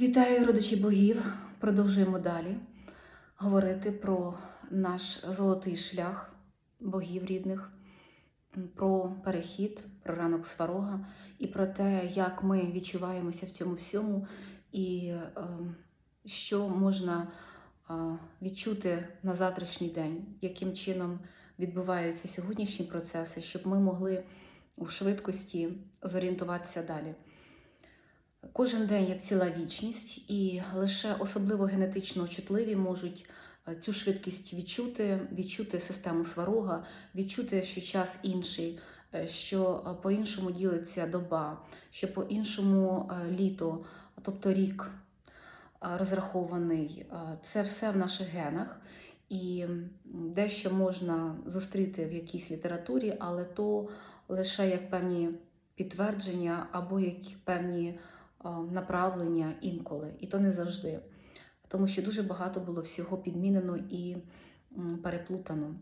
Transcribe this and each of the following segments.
Вітаю родичі богів. Продовжуємо далі говорити про наш золотий шлях богів рідних, про перехід, про ранок сварога і про те, як ми відчуваємося в цьому всьому, і е, що можна е, відчути на завтрашній день, яким чином відбуваються сьогоднішні процеси, щоб ми могли у швидкості зорієнтуватися далі. Кожен день як ціла вічність, і лише особливо генетично чутливі можуть е, цю швидкість відчути, відчути систему сварога, відчути, що час інший, е, що е, по-іншому ділиться доба, що по-іншому літо, тобто рік розрахований. Це все в наших генах. І дещо можна зустріти в якійсь літературі, але то лише як певні підтвердження або як певні направлення інколи, і то не завжди. Тому що дуже багато було всього підмінено і переплутано.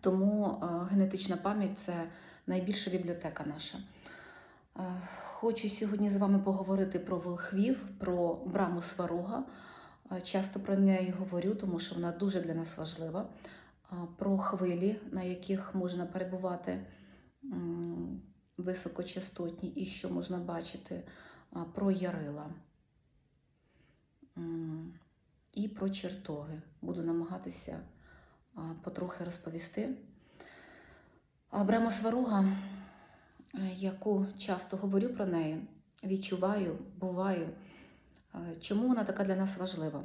Тому генетична пам'ять це найбільша бібліотека наша. Е, Хочу сьогодні з вами поговорити про волхвів, про браму сварога. Е, Часто про неї говорю, тому що вона дуже для нас важлива. Про хвилі, на яких можна перебувати високочастотні, і що можна бачити про ярила і про чертоги. Буду намагатися потрохи розповісти. А Брама Сварога, е, яку часто говорю про неї, відчуваю, буваю. Е, Чому вона така для нас важлива?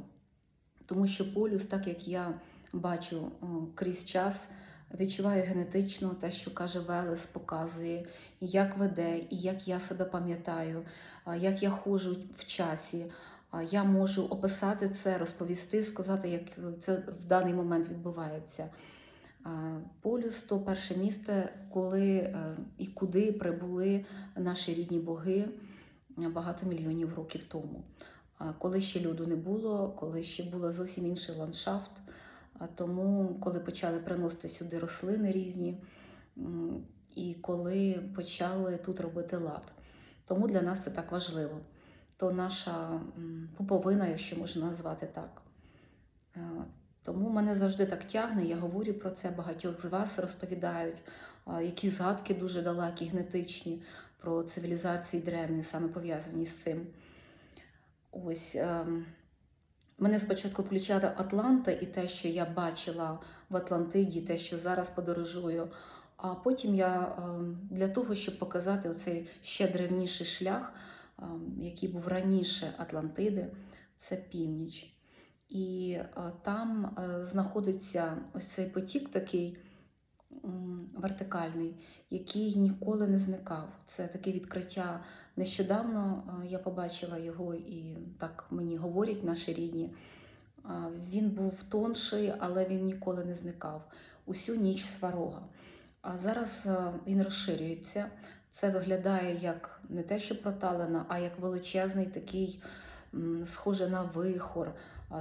Тому що полюс, так як я бачу крізь час, відчуваю генетично те, що каже Велес, показує, як веде, і як я себе пам'ятаю, як я ходжу в часі. Я можу описати це, розповісти, сказати, як це в даний момент відбувається. Полюс то перше місце, коли е, і куди прибули наші рідні боги е, багато мільйонів років тому. Коли ще люду не було, коли ще був зовсім інший ландшафт. Тому, коли почали приносити сюди рослини різні, і коли почали тут робити лад. Тому для нас це так важливо. То наша м, пуповина, якщо можна назвати так. Е, Тому мене завжди так тягне, я говорю про це, багатьох з вас розповідають, які згадки дуже далекі, генетичні про цивілізації древні, саме пов'язані з цим. Ось ем, мене спочатку включали Атланта і те, що я бачила в Атлантиді, те, що зараз подорожую. А потім я ем, для того, щоб показати оцей ще древніший шлях, ем, який був раніше Атлантиди, це північ. І е, там е, знаходиться ось цей потік такий вертикальний, який ніколи не зникав. Це таке відкриття. Нещодавно е, я побачила його, і так мені говорять наші рідні. Він був тонший, але він ніколи не зникав. Усю ніч сварога. А зараз е, він розширюється. Це виглядає як не те, що проталина, а як величезний такий, схоже на вихор,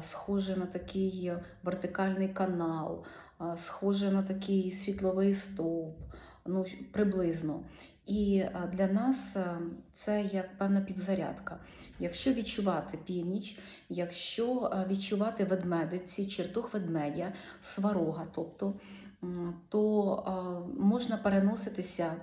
схоже на такий вертикальний канал, схоже на такий світловий стовп, ну приблизно. І для нас це як певна підзарядка. Якщо відчувати північ, якщо відчувати ведмедиці, чертух ведмедя, сварога, тобто, то можна переноситися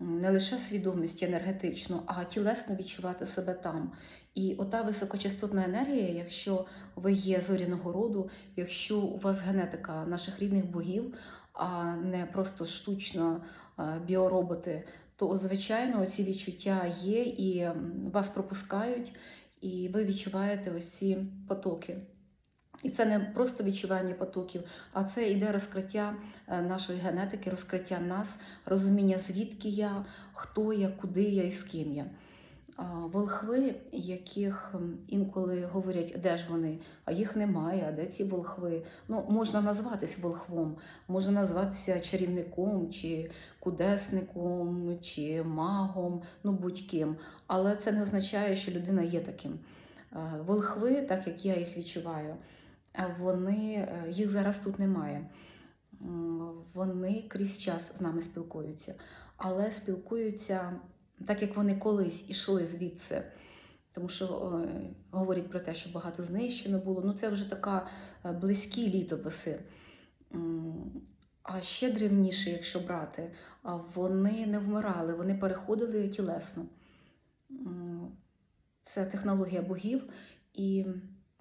не лише свідомістю енергетично, а тілесно відчувати себе там. І ота високочастотна енергія, якщо ви є зоряного роду, якщо у вас генетика наших рідних богів, а не просто штучно біороботи, то звичайно ці відчуття є і вас пропускають, і ви відчуваєте ось ці потоки. І це не просто відчування потоків, а це йде розкриття е, нашої генетики, розкриття нас, розуміння, звідки я, хто я, куди я і з ким я. Волхви, яких інколи говорять, де ж вони, а їх немає, а де ці волхви? Ну, можна назватись волхвом, можна назватися чарівником, чи кудесником, чи магом, ну будь-ким. Але це не означає, що людина є таким. Волхви, так як я їх відчуваю, вони, е, їх зараз тут немає. Вони крізь час з нами спілкуються, але спілкуються так, як вони колись ішли звідси. тому що е, говорять про те, що багато знищено було. Ну, це вже така е, близькі літописи. А ще древніше, якщо брати, вони не вмирали, вони переходили тілесно. Це технологія богів, і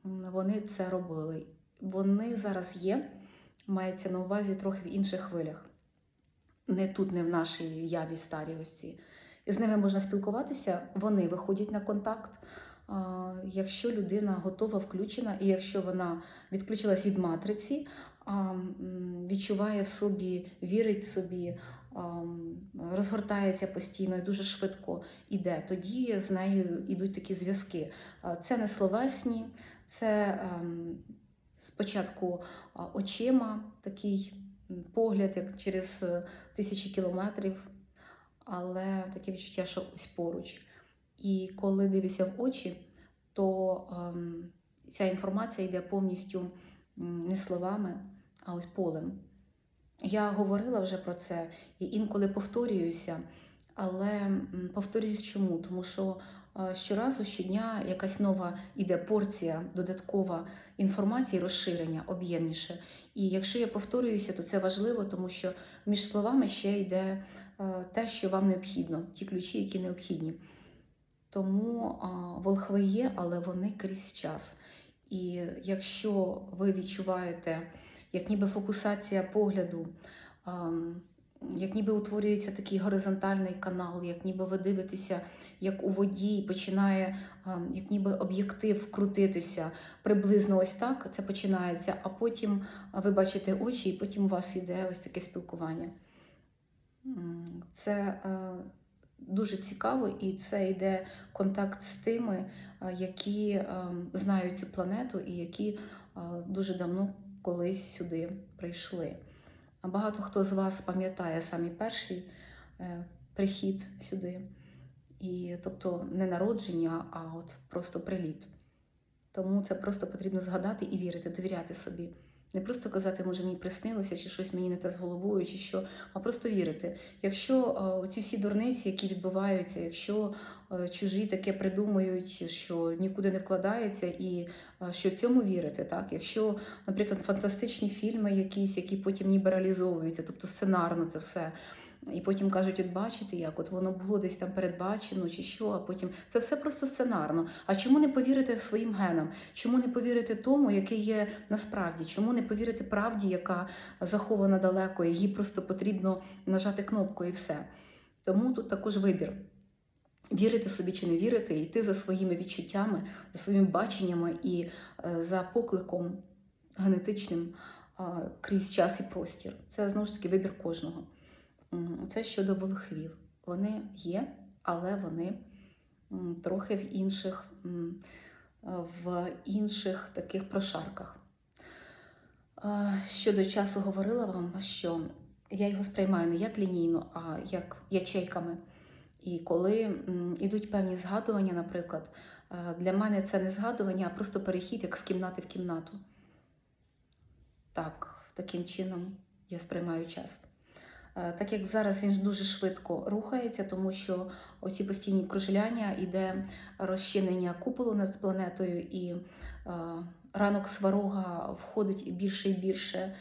вони це робили. Вони зараз є, мається на увазі трохи в інших хвилях. Не тут, не в нашій яві старій ось ці. З ними можна спілкуватися, вони виходять на контакт. Якщо людина готова, включена, і якщо вона відключилась від матриці, відчуває в собі, вірить собі, розгортається постійно і дуже швидко іде, тоді з нею йдуть такі зв'язки. Це не словесні, це спочатку очима такий погляд, як через е, тисячі кілометрів, але таке відчуття, що ось поруч. І коли дивишся в очі, то ем, ця інформація йде повністю не словами, а ось полем. Я говорила вже про це і інколи повторююся, але повторююсь чому? Тому що е, щоразу, щодня якась нова іде порція додаткова інформації, розширення, об'ємніше. І якщо я повторююся, то це важливо, тому що між словами ще йде те, що вам необхідно, ті ключі, які необхідні. Тому волхви є, але вони крізь час. І якщо ви відчуваєте, як ніби фокусація погляду, як ніби утворюється такий горизонтальний канал, як ніби ви дивитеся, як у воді, починає, як ніби об'єктив крутитися приблизно ось так, це починається, а потім ви бачите очі, і потім у вас йде ось таке спілкування. Це е, дуже цікаво, і це йде контакт з тими, е, які е, знають цю планету і які дуже давно колись сюди прийшли. Багато хто з вас пам'ятає самі перший прихід сюди, і тобто не народження, а от просто приліт. Тому це просто потрібно згадати і вірити, довіряти собі. Не просто казати, може, мені приснилося, чи щось мені не те з головою, чи що, а просто вірити. Якщо е, ці всі дурниці, які відбуваються, якщо е, чужі таке придумують, що нікуди не вкладається, і е, що цьому вірити, так? Якщо, наприклад, фантастичні фільми якісь, які потім ніби реалізовуються, тобто сценарно це все. І потім кажуть, от бачите, як от воно було десь там передбачено, чи що, а потім це все просто сценарно. А чому не повірити своїм генам? Чому не повірити тому, який є насправді? Чому не повірити правді, яка захована далеко? Її просто потрібно нажати кнопку і все. Тому тут також вибір. Вірити собі чи не вірити, йти за своїми відчуттями, за своїми баченнями і е, за покликом генетичним крізь час і простір. Це знову ж таки вибір кожного. Це щодо волхвів. Вони є, але вони трохи в інших, в інших таких прошарках. Щодо часу говорила вам, що я його сприймаю не як лінійно, а як ячейками. І коли м, ідуть певні згадування, наприклад, для мене це не згадування, а просто перехід як з кімнати в кімнату. Так, таким чином я сприймаю час. Е, Так як зараз він дуже швидко рухається, тому що оці постійні кружляння іде розчинення куполу над планетою, і е, ранок сварога входить більше і більше е,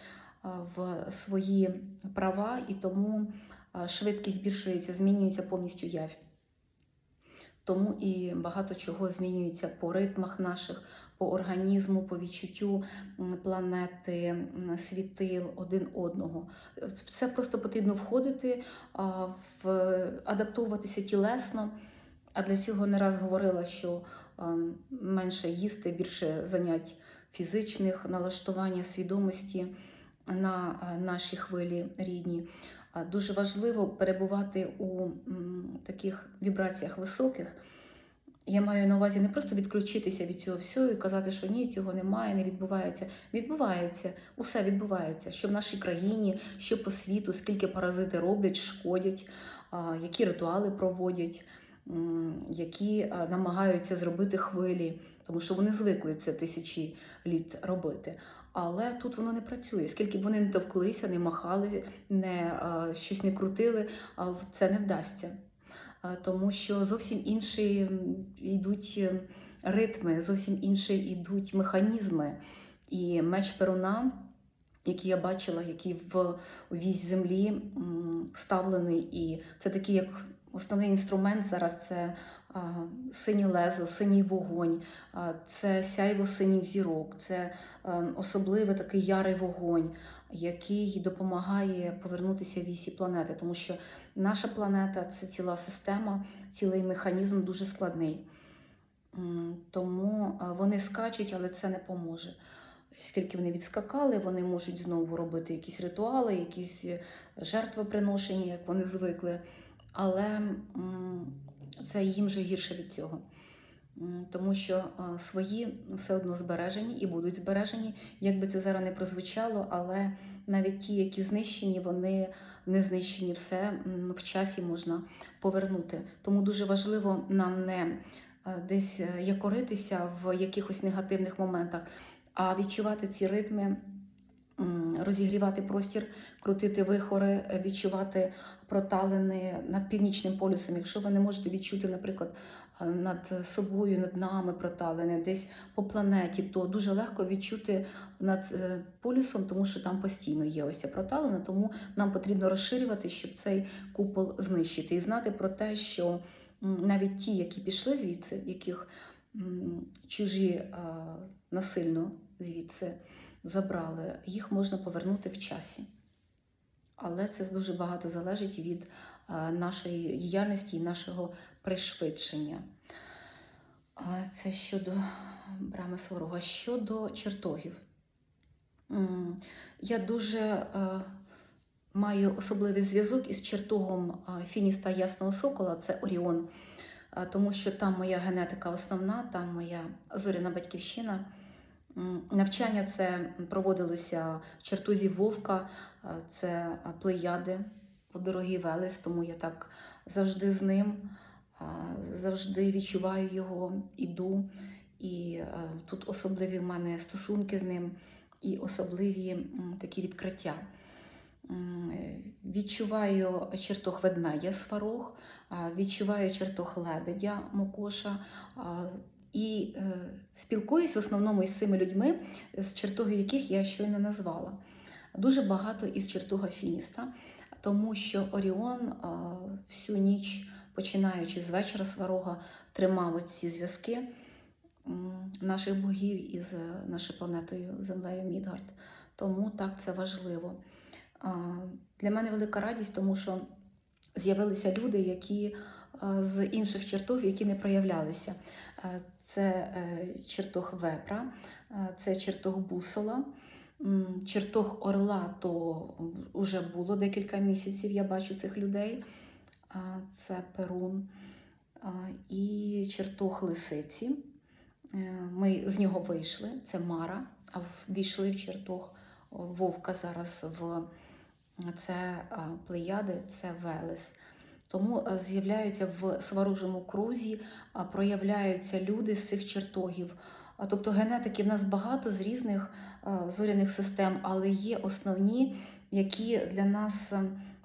в свої права, і тому швидкість збільшується, змінюється повністю явь. Тому і багато чого змінюється по ритмах наших, по організму, по відчуттю планети, світил один одного. Це просто потрібно входити, а, в, адаптовуватися тілесно. А для цього не раз говорила, що менше їсти, більше занять фізичних, налаштування свідомості на наші хвилі рідні. Дуже важливо перебувати у таких вібраціях високих. Я маю на увазі не просто відключитися від цього всього і казати, що ні, цього немає, не відбувається. Відбувається, усе відбувається, що в нашій країні, що по світу, скільки паразити роблять, шкодять, які ритуали проводять, які намагаються зробити хвилі, тому що вони звикли це тисячі літ робити. Але тут воно не працює. Скільки б вони не товклися, не махали, не, щось не крутили, це не вдасться. тому що зовсім інші йдуть е, ритми, зовсім інші йдуть механізми. І меч Перуна, який я бачила, який в вісь землі вставлений, і це такий як основний інструмент зараз це синє лезо, синій вогонь, це сяйво синіх зірок, це е, особливий такий ярий вогонь, який допомагає повернутися в вісі планети, тому що наша планета це ціла система, цілий механізм дуже складний. Тому вони скачуть, але це не поможе. Скільки вони відскакали, вони можуть знову робити якісь ритуали, якісь е, жертвоприношення, як вони звикли. Але це їм же гірше від цього. Тому що е, свої все одно збережені і будуть збережені. Як би це зараз не прозвучало, але навіть ті, які знищені, вони не знищені все в часі можна повернути. Тому дуже важливо нам не е, десь е, якоритися в якихось негативних моментах, а відчувати ці ритми, розігрівати простір, крутити вихори, е, відчувати проталини над північним полюсом. Якщо ви не можете відчути, наприклад, е, над собою, над нами проталини, десь по планеті, то дуже легко відчути над е, полюсом, тому що там постійно є ось ця проталина, тому нам потрібно розширювати, щоб цей купол знищити, і знати про те, що навіть ті, які пішли звідси, яких чужі насильно звідси забрали, їх можна повернути в часі. Але це дуже багато залежить від е, нашої діяльності і нашого пришвидшення. Це щодо брами сварога. Щодо чертогів. Я дуже е, маю особливий зв'язок із чертогом е, Фініста Ясного Сокола, це Оріон, тому що там моя генетика основна, там моя зоряна батьківщина. Навчання це проводилося в чертозі Вовка, це плеяди, дорогий Велес, тому я так завжди з ним, завжди відчуваю його, іду. І тут особливі в мене стосунки з ним і особливі такі відкриття. Відчуваю чертог ведмедя сварог, відчуваю чертог лебедя Мокоша. І е, спілкуюсь в основному із цими людьми, з чертогів яких я щойно назвала. Дуже багато із чертога Фініста, тому що Оріон а, всю ніч, починаючи з вечора сварога, тримав ці зв'язки наших богів із е, нашою планетою Землею Мідгард. Тому так це важливо. А, Для мене велика радість, тому що з'явилися люди, які з інших чертогів, які не проявлялися. Це е, чертог вепра, е, це чертог бусола. Чертог орла то вже було декілька місяців. Я бачу цих людей. Це перун і чертог лисиці. Е, Ми з нього вийшли. Це Мара, а ввійшли в чертог вовка зараз в це плеяди, це Велес. Тому з'являються в сварожому крузі, а, проявляються люди з цих чертогів. Тобто генетики в нас багато з різних зоряних систем, але є основні, які для нас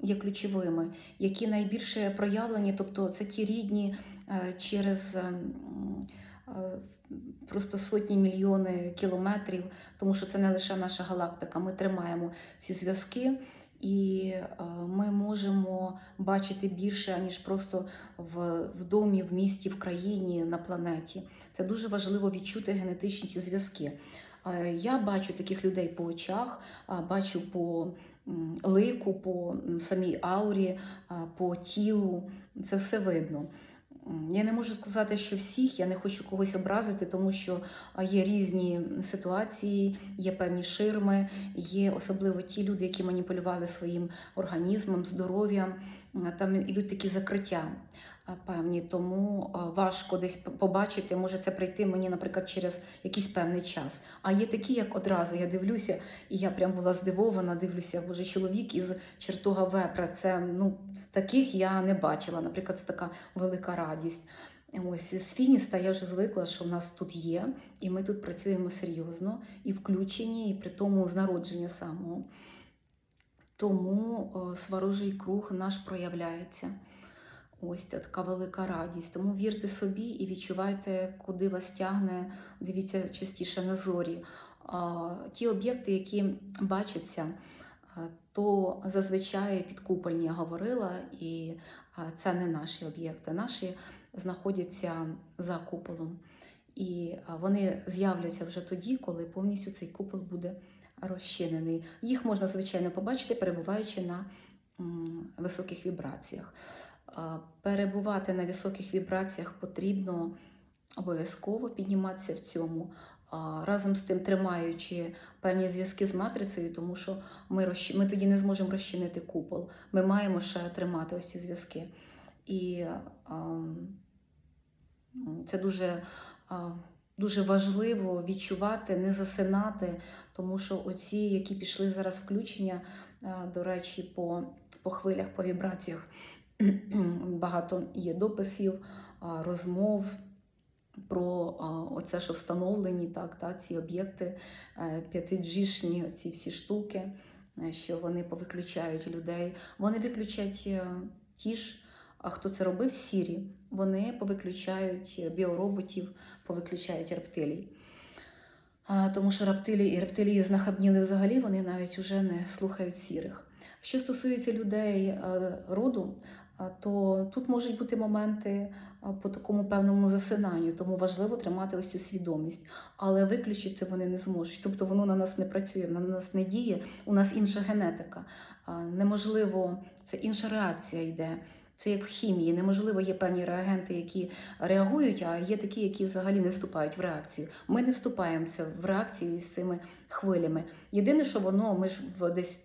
є ключовими, які найбільше проявлені, тобто це ті рідні через а, м, а, просто сотні мільйони кілометрів, тому що це не лише наша галактика. Ми тримаємо ці зв'язки. І е, ми можемо бачити більше, ніж просто в, в домі, в місті, в країні, на планеті. Це дуже важливо відчути генетичні зв'язки. Е, Я бачу таких людей по очах, бачу по лику, по самій аурі, по тілу. Це все видно. Я не можу сказати, що всіх, я не хочу когось образити, тому що є різні ситуації, є певні ширми, є особливо ті люди, які маніпулювали своїм організмом, здоров'ям. Там ідуть такі закриття певні, тому важко десь побачити, може це прийти мені, наприклад, через якийсь певний час. А є такі, як одразу я дивлюся, і я прям була здивована, дивлюся, боже, чоловік із чертога вепра. Це ну таких я не бачила. Наприклад, це така велика радість. Ось з Фініста я вже звикла, що в нас тут є, і ми тут працюємо серйозно і включені, і при тому з народження самого. Тому сварожий круг наш проявляється. Ось така велика радість. Тому вірте собі і відчувайте, куди вас тягне. Дивіться частіше на зорі. Ті об'єкти, які бачаться, то зазвичай підкупольні я говорила, і це не наші об'єкти. Наші знаходяться за куполом. І вони з'являться вже тоді, коли повністю цей купол буде розчинений. Їх можна, звичайно, побачити, перебуваючи на високих вібраціях. Перебувати на високих вібраціях потрібно обов'язково підніматися в цьому, разом з тим тримаючи певні зв'язки з матрицею, тому що ми, розч- ми тоді не зможемо розчинити купол. Ми маємо ще тримати ось ці зв'язки. І а, це дуже, а, дуже важливо відчувати, не засинати, тому що оці, які пішли зараз включення, а, до речі, по, по хвилях, по вібраціях, багато є дописів, а, розмов. Про оце, що встановлені так, та, ці об'єкти, 5G-шні, ці всі штуки, е, що вони повиключають людей. Вони виключать е, ті ж, хто це робив, сірі, вони повиключають біороботів, повиключають рептилій. Тому що рептилії рептилії знахабніли взагалі, вони навіть уже не слухають сірих. Що стосується людей е, роду, то тут можуть бути моменти по такому певному засинанню, тому важливо тримати ось цю свідомість, але виключити вони не зможуть. Тобто воно на нас не працює, на нас не діє. У нас інша генетика. Неможливо, це інша реакція йде. Це як в хімії. Неможливо, є певні реагенти, які реагують, а є такі, які взагалі не вступають в реакцію. Ми не вступаємо це в реакцію із цими хвилями. Єдине, що воно, ми ж в десь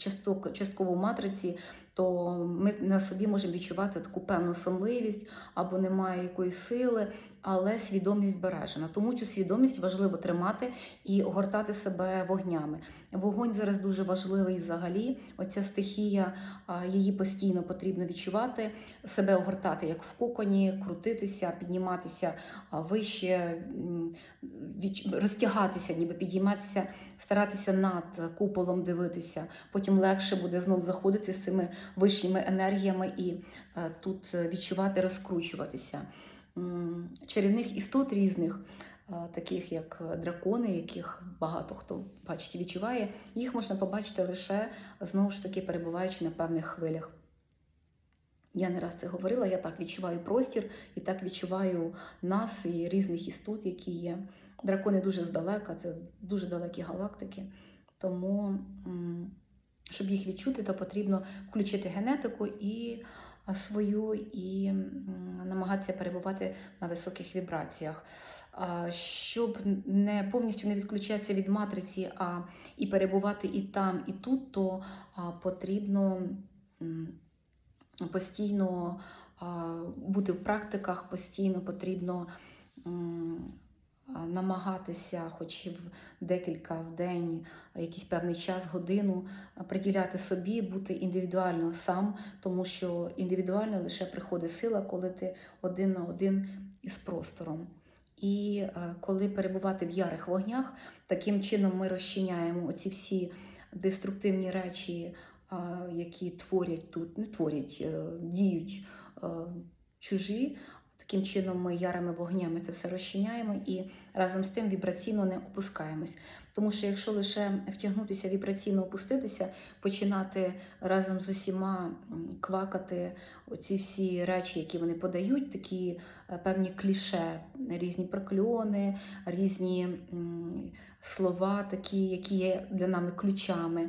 частково в матриці, то ми на собі можемо відчувати таку певну сонливість або немає якоїсь сили, але свідомість збережена. Тому цю свідомість важливо тримати і огортати себе вогнями. Вогонь зараз дуже важливий взагалі. Оця стихія, її постійно потрібно відчувати, себе огортати як в коконі, крутитися, підніматися вище, розтягатися, ніби підійматися, старатися над куполом дивитися. Потім легше буде знов заходити з цими вищими енергіями і е, тут відчувати, розкручуватися. Чарівних істот різних, е, таких як дракони, яких багато хто бачить і відчуває, їх можна побачити лише знову ж таки перебуваючи на певних хвилях. Я не раз це говорила, я так відчуваю простір і так відчуваю нас і різних істот, які є. Дракони дуже здалека, це дуже далекі галактики. Тому, щоб їх відчути, то потрібно включити генетику і свою, і намагатися перебувати на високих вібраціях. Щоб не повністю не відключатися від матриці, а і перебувати і там, і тут, то потрібно постійно бути в практиках, постійно потрібно намагатися, хоч в декілька в день, якийсь певний час, годину приділяти собі, бути індивідуально сам, тому що індивідуально лише приходить сила, коли ти один на один із простором. І коли перебувати в ярих вогнях, таким чином ми розчиняємо оці всі деструктивні речі, які творять тут, не творять, е, діють е, чужі. Таким чином ми ярими вогнями це все розчиняємо і разом з тим вібраційно не опускаємось. Тому що якщо лише втягнутися вібраційно опуститися, починати разом з усіма квакати оці всі речі, які вони подають, такі е, певні кліше, різні прокльони, різні слова, такі, які є для нами ключами. Е,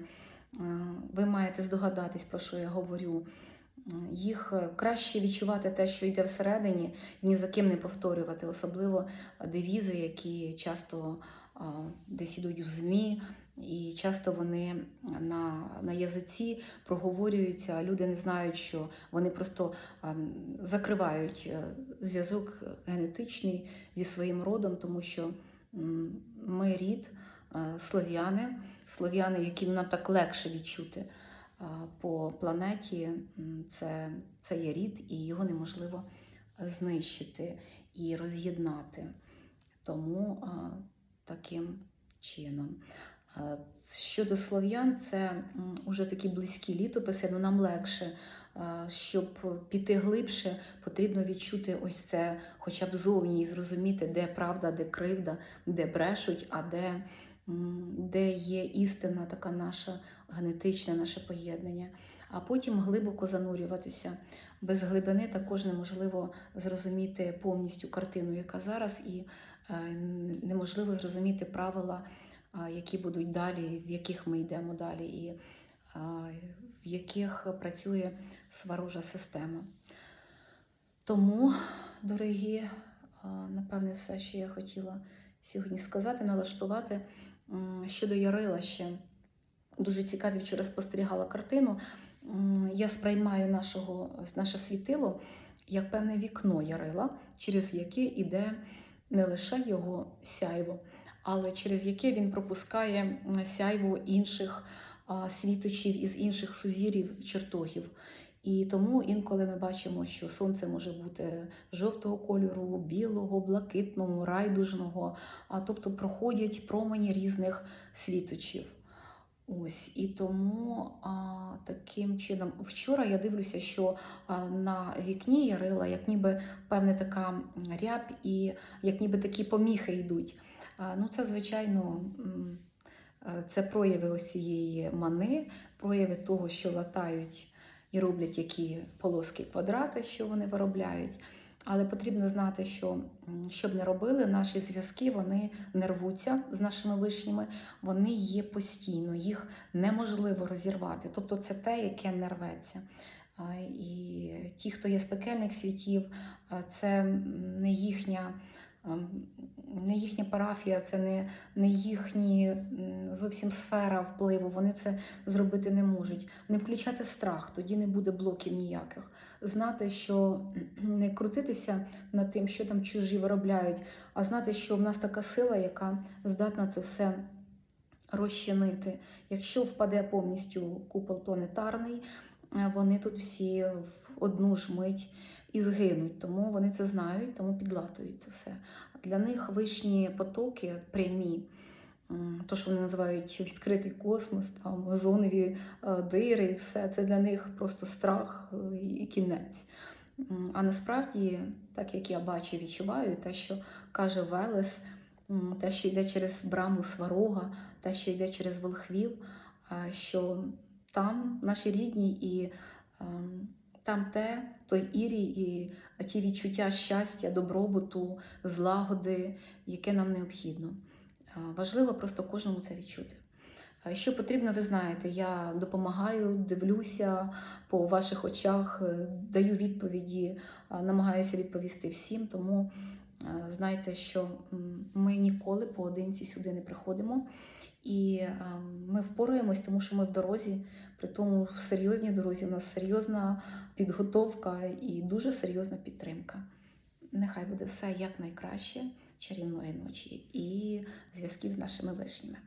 Ви маєте здогадатись, про що я говорю. Їх е, краще відчувати те, що йде всередині, ні за ким не повторювати, особливо девізи, які часто десь ідуть в ЗМІ, і часто вони на, на язиці проговорюються, а люди не знають, що вони просто закривають е, зв'язок генетичний зі своїм родом, тому що ми рід е, слов'яни, слов'яни, які нам так легше відчути по планеті, це, це є рід, і його неможливо знищити і роз'єднати. Тому таким чином. Е, Щодо слов'ян, це м, уже такі близькі літописи, ну нам легше. Е, Щоб піти глибше, потрібно відчути ось це хоча б зовні і зрозуміти, де правда, де кривда, де брешуть, а де, де є істина, така наша генетичне наше поєднання. А потім глибоко занурюватися. Без глибини також неможливо зрозуміти повністю картину, яка зараз, і е, неможливо зрозуміти правила, які будуть далі, в яких ми йдемо далі, і в яких працює сварожа система. Тому, дорогі, напевне, все, що я хотіла сьогодні сказати, налаштувати щодо Ярила ще. Дуже цікаві вчора спостерігала картину. Я сприймаю нашого, наше світило як певне вікно Ярила, через яке йде не лише його сяйво, але через яке він пропускає сяйво інших світочів із інших сузір'їв, чертогів. І тому інколи ми бачимо, що сонце може бути жовтого кольору, білого, блакитного, райдужного, а тобто проходять промені різних світочів. Ось і тому а, таким чином, вчора я дивлюся, що а, на вікні Ярила, як ніби певна така ряб, і як ніби такі поміхи йдуть. А, ну, це, звичайно, це прояви ось цієї мани, прояви того, що латають і роблять які полоски квадрати, що вони виробляють. Але потрібно знати, що щоб не робили, наші зв'язки вони не рвуться з нашими вишніми, вони є постійно, їх неможливо розірвати. Тобто це те, яке не рветься. І ті, хто є з пекельних світів, це не їхня. Ем, Не їхня парафія, це не, не їхні зовсім сфера впливу. Вони це зробити не можуть. Не включати страх, тоді не буде блоків ніяких. Знати, що не крутитися над тим, що там чужі виробляють, а знати, що в нас така сила, яка здатна це все розчинити. Якщо впаде повністю купол планетарний, е, вони тут всі в одну ж мить і згинуть. Тому вони це знають, тому підлатують це все. Для них вишні потоки прямі. То, що вони називають відкритий космос, там озонові е, дири, і все це для них просто страх е, і кінець. А насправді, так як я бачу, відчуваю, те, що каже Велес, те, що йде через браму Сварога, те, що йде через волхвів, що там наші рідні і ем, там те, той ірій і ті відчуття щастя, добробуту, злагоди, яке нам необхідно. Важливо просто кожному це відчути. Що потрібно, ви знаєте, я допомагаю, дивлюся по ваших очах, е, даю відповіді, намагаюся відповісти всім. Тому знайте, що ми ніколи поодинці сюди не приходимо. І ми впораємось, тому що ми в дорозі, при тому в серйозній дорозі. У нас серйозна підготовка і дуже серйозна підтримка. Нехай буде все як найкраще чарівної ночі і зв'язків з нашими вишнями.